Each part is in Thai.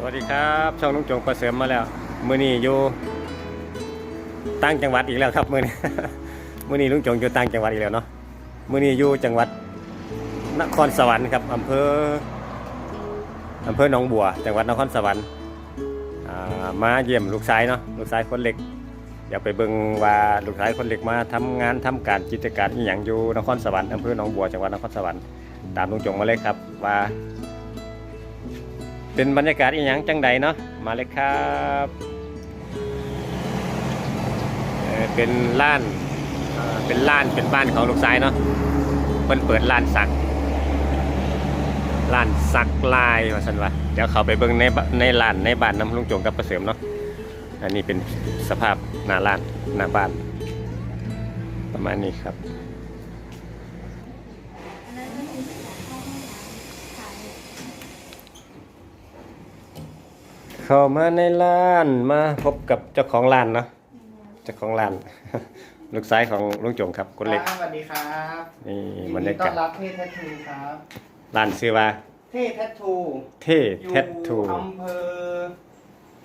สวัสดีครับ ช่องลุงจงประเสริมมาแล้ว มือนี้อยู่ต่างจังหวัดอีกแล้วครับมือนี้มือนี้ลุงจงอยู่ต่างจังหวัดอีกแล้วเนาะมือนี้อยู่จังหวัดนครสวรรค์ครับอำเภออำเภอหนองบัว จังหวัดนครสวรรค์มาเยี่ยมลูกชายเนาะลูกชายคนเล็กเดี๋ยวไปเบิ่งว่าลูกชายคนเล็กมาทำงานทำการกิจการอหย่างอยู่นครสวรรค์อำเภอหนองบัวจังหวัดนครสวรรค์ตามลุงจงมาเลยครับว่า เป็นบรรยากาศอีหยังจังใดเนาะมาเลยครับเอ่อเป็นล้านเอ่อเป็นล้านเป็นบ้านของลูกชายเนาะเพิ่นเปิดร้านสักร้านสักลายว่าซั่นว่าเดี๋ยวเขาไปเบิ่งในบในร้านในบ้านน้ำลุงจงกับประเสริมเนาะอันนี้เป็นสภาพหน้าร้านหน้าบ้าน ประมาณนี้ครับ เข้ามาในร้านมาพบกับเจ้าของร้านเนาะเจ้าของร้าน ลูกชายของลุงจงครับคนเล็กครับสวัสดีครับนี่ยินบรรดียาต้อกาศนรับเท่แททูครับร้านชื่อว่า เท่แททูเท่อยู่แทททูอำเภอ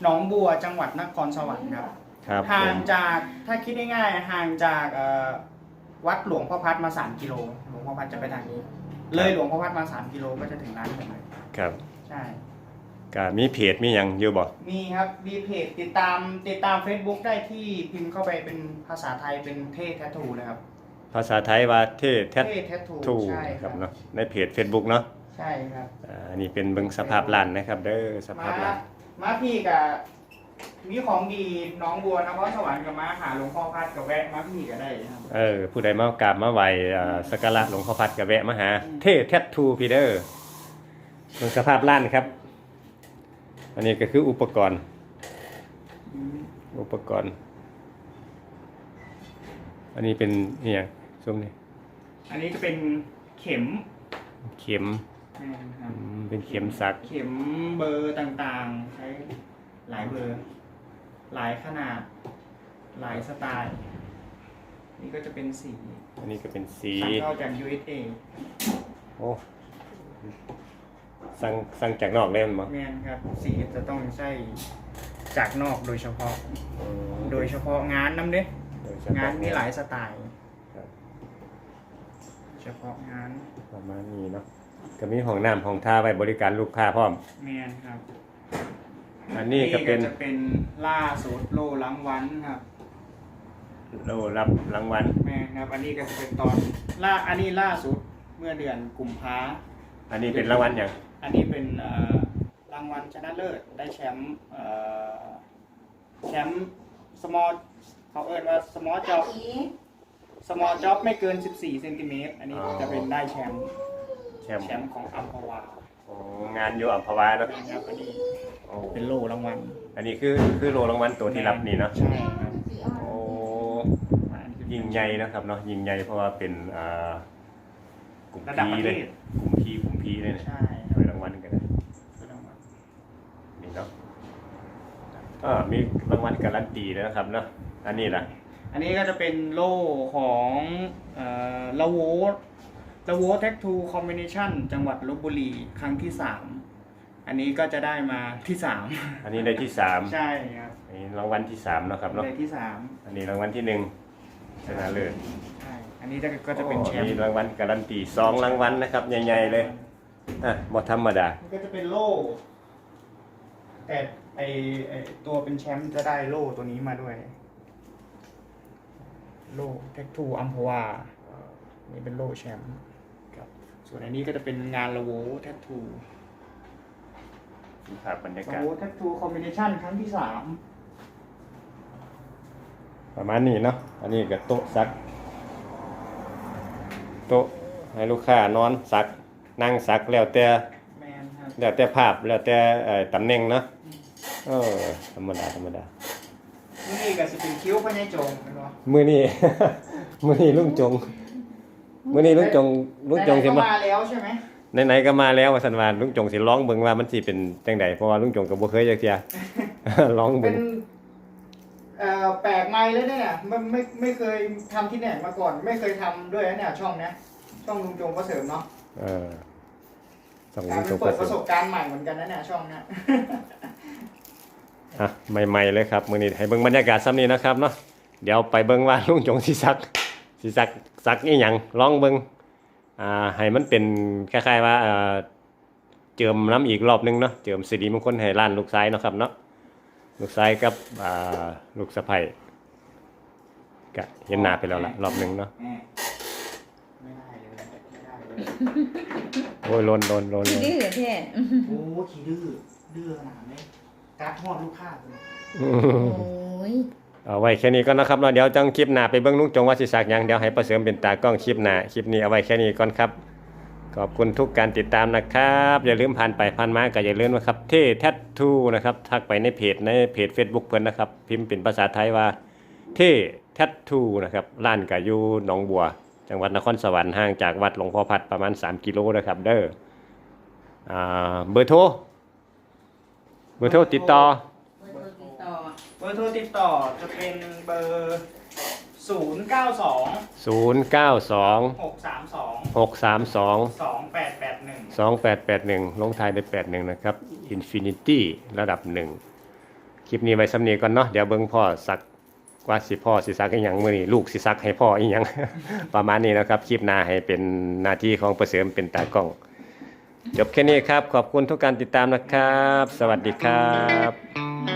หนองบัวจังหวัดนครสวรรค์ครับครับผห่างมจากถ้าคิดง่ายๆห่างจากเอ่อวัดหลวงพ่อพัดมา 3 กิโลหลวงพ่อพัดจะไปทางนี้ เลยหลวงพ่อพัดมา 3 กิโลก็จะถึงร้านผมเลยครับ ใช่ ก็มีเพจมีหยังอยู่บ่มีครับมีเพจติดตามติดตาม Facebook ได้ที่พิมพ์เข้าไปเป็นภาษาไทยเป็นเท่แททูนะครับ ภาษาไทยว่าเท่แททเท่แททูทูใช่คครัรับบเนาะในเพจ Facebook เนาะใช่ครับอ่าอันนี้เป็นเบิ่งสภาพร้านนะครับ เด้อสภาพร้านมาพี่กับมีของดีน้องบัวนครสวรรค์กับมาหาหลวงพ่อพัดกับแวะมาพี่ก็ได้ครับ เออผู้ใดมากราบมาไหว้อ่าสักการะหลวงพ่อพัดก็แวะมาหาอืมเท่แทททูพี่เด้อเบิ่งสภาพร้านครับ อันนี้ก็คืออุปกรณ์ อุปกรณ์ อันนี้เป็นเนี่ยซุ้มนี่อันนี้จะเป็นเข็มเข็มนะครับอืมเป็นเข็มสัก เข็มเบอร์ต่างๆ ใช้หลายเบอร์ หลายขนาด หลายสไตล์ นี่ก็จะเป็นสีอันนี้ก็เป็นสีสั่งเข้าจาก USA โอ้ สั่งสั่งจากนอกได้มั้งแมนครับ สีจะต้องใช้จากนอกโดยเฉพาะ โดยเฉพาะงานน้ำเด้โดยเฉพะงานมีหลายสไตล์ครับเฉพาะงานประมาณนี้เนาะก็มีห้องน้ำห้องท่าไว้บริการลูกค้าพร้อมแมนครับ อันนี้ก็เป็นจะเป็นล่าสุดโลรางวัลครับโลรับรางวัลแมนครับ อันนี้ก็จะเป็นตอนล่าอันนี้ล่าสุดเมื่อเดือนกุมภาอันนี้เป็นรางวัลอย่าง อันนี้เป็นเอ่อรางวัลชนะเลิศได้แชมป์เอ่อแชมป์สมอลเขาเอิ้นว่าสมอลจ็อบสมอลจ็อบไม่เกิน 14เซนติเมตรอันนี้จะเป็นได้แชมป์แชมป์แชมป์ของอัมพวาโอ้งานอยู่อัมพวาเนาะครับอันนี้โอ้เป็นโล่รางวัลอันนี้คือคือโลรางวัลตัวที่รับนี่เนาะใช่ครับโอ้ยิ่งใหญ่นะครับเนาะยิ่งใหญ่เพราะว่าเป็นอ่ากลุ่มระดับพีประเลเทยศกลุ่มพีกลุ่มพีเลยเนี่ยใช่ค เอา รับ ไปรางวัลกันนะ เป็นรางวัล นี่เนาะ อ่ามีรางวัลการันตีด้วยนะครับเนาะอันนี้ล่ะ อันนี้ก็จะเป็นโล่ของเอ่อลาโวลาโวแท็กทูคอมบิเนชันจังหวัดลบบุรีครั้งที่สามอันนี้ก็จะได้มาที่สามอันนี้ได้ที่สามใช่ครับอันนี้รางวัลที่สามเนาะครับเนาะได้ที่สามอันนี้รางวัลที่หนึ่งชนะเลิศใช่อันนี้ก็จะเป็นแชมโอ้มีป์รางวัลการันตีสองรางวัลนะครับใหญ่ๆเลยอะบ่ธรรมดา มันก็จะเป็นโล่แต่ ไอไอตัวเป็นแชมป์จะได้โล่ตัวนี้มาด้วย โล่แท็กทูอัมพวานี่เป็นโล่แชมป์ครับ ส่วนอันนี้ก็จะเป็นงานละโวแท็กทูภาพบรรยาละกาศโวแท็กทูคอมบิเนชันครั้งที่สามประมาณนี้เนาะ อันนี้ก็โต๊ะซัก โต๊ะให้ลูกค้านอนซัก นั่งซักแล้วแต่แมนครับแล้วแต่ภาพแล้วแต่เอ่อตำแหน่งเนาะ เออธรรมดาธรรมดานี่ก็จะเป็นคิ้วพญายโจงเห็นปะมื้อนี้ มื้อนี้ลุงจง มื้อนี้ลุงจงลุงจงสิไหนๆก็มา มาแล้วใช่ไหมไหนๆก็มาแล้วว่าสันว่าลุงจงสิร้องเบิ่งว่ามันสิเป็นจังใดเพราะว่าลุงจงก็บ่เคยจักเที่ย ร้องเป็เบิ่งนเอ่อแปลกใหม่เลยเนี่ยไม่ไม่ไม่เคยทำที่ไหนมาก่อน ไม่เคยทำด้วยนะเนี่ยช่องเนี้ยช่องลุงจงก็เสริมเนาะเออส่องกลาลุยงจเป็นงเปิประเสริดประสมบการณ์ใหม่เหมือนกันนะเนี่ยช่องเนี้ย อะใหม่ๆเลยครับมื้อนี้ให้เบิ่งบรรยากาศซ้ำนี้นะครับเนาะเดี๋ยวไปเบิ่งว่าลุงจงสิซักสิซักซักอีหยังลองเบิ่งอ่าให้มันเป็นคล้ายๆว่าเอ่อเจิมน้ำอีกรอบนึงเนาะเจิมสิริมงคลให้ร้านลูกชายเนาะครับเนาะลูกชายกับอ่าลูกสะใภ้ก็เห็นหน้าไปแล้วล่ะรอบนึงเนาะแหมไม่ได้เลยไม่ได้เลยโอ้ยโลนโลนโลน ดื้อแท้ โอ้ขี้ดื้อดื้อขนาดนี้ การ์ดทอดลูกค้าเลยโอ้ยเอาไว้แค่นี้ก่อนนะครับเนาะเดี๋ยวจังคลิปหน้าไปเบิ่งลุงจงว่าสิสักหยังเดี๋ยวให้ประเสริมเป็นตากล้องคลิปหน้าคลิปนี้เอาไว้แค่นี้ก่อนครับ ขอบคุณทุกการติดตามนะครับ อย่าลืมผ่านไปผ่านมาก็อย่าลืมนะครับเท่แทททูนะครับทักไปในเพจในเพจ Facebook เพิ่นนะครับ พิมพ์เป็นภาษาไทยว่าเท่แทททูนะครับร้านก็อยู่หนองบัว จังหวัดนครสวรรค์ห่างจากวัดหลวงพ่อพัดประมาณ 3 กิโลนะครับ เด้ออ่าเบอร์โทรเบอร์โทรติดต่อ เบอร์โทรติดต่อเบอร์โทรติดต่อจะเป็นเบอร์ศูนย์เก้าสอง092หกสามสอง632สองแปดแปดหนึ่ง2881 ลงท้ายด้วย81 นะครับ Infinity ระดับ1คลิปนี้ไว้สำนีก่อนเนาะ เดี๋ยวเบิ่งพ่อสักว่าสิพ่อสิสักอีหยังมื้อนี้ลูกสิสักให้พ่ออีหยัง ประมาณนี้นะครับ คลิปหน้าให้เป็นหน้าที่ของประเสริมเป็นตากล้อง จบแค่นี้ครับ ขอบคุณทุกการติดตามนะครับ สวัสดีครับ